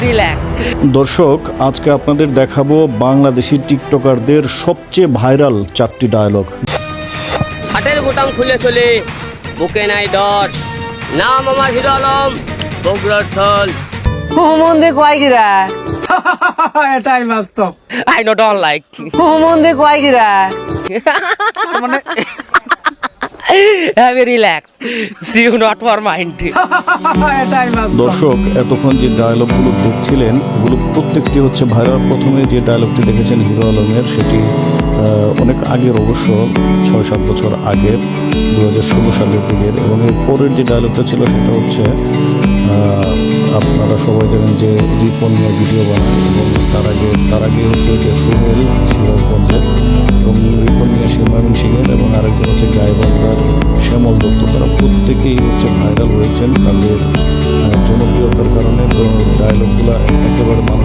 Relax দর্শক আজকে আপনাদের দেখাবো বাংলাদেশি টিকটকারদের সবচেয়ে ভাইরাল চারটি ডায়লগ হাটের বোতাম খুলে চলে বুকে নাই ডট নাম আমার হিরো আলম বগুড়ার থল হুমন্দে কয় গিরা? এটাই বাস্তব। আই নো ডোন্ট লাইক হুমন্দে কয় গিরা? মানে have relax see you not for mind দর্শক, এতক্ষণ যে ডায়লগগুলো দেখছিলেন, এগুলো প্রত্যেকটি হচ্ছে ভাইরাল। প্রথমে যে ডায়লগটি দেখেছেন হিরো আলমের, সেটি অনেক আগের অবশ্য ছয় সাত বছর আগের দু হাজার ষোলো সালের দিকের। এবং এর পরের যে ডায়লগটা ছিল, সেটা হচ্ছে আপনারা সবাই জানেন যে রিপন নিয়ে ভিডিও বানায়, এবং তার আগে তার আগে হচ্ছে যে সুহেল সিরাজগঞ্জের শ্যামল দত্ত তারা প্রত্যেকেই হচ্ছে ভাইরাল হয়েছেন। তাদের জনপ্রিয়তার কারণে ডায়লগগুলো একেবারে মানুষের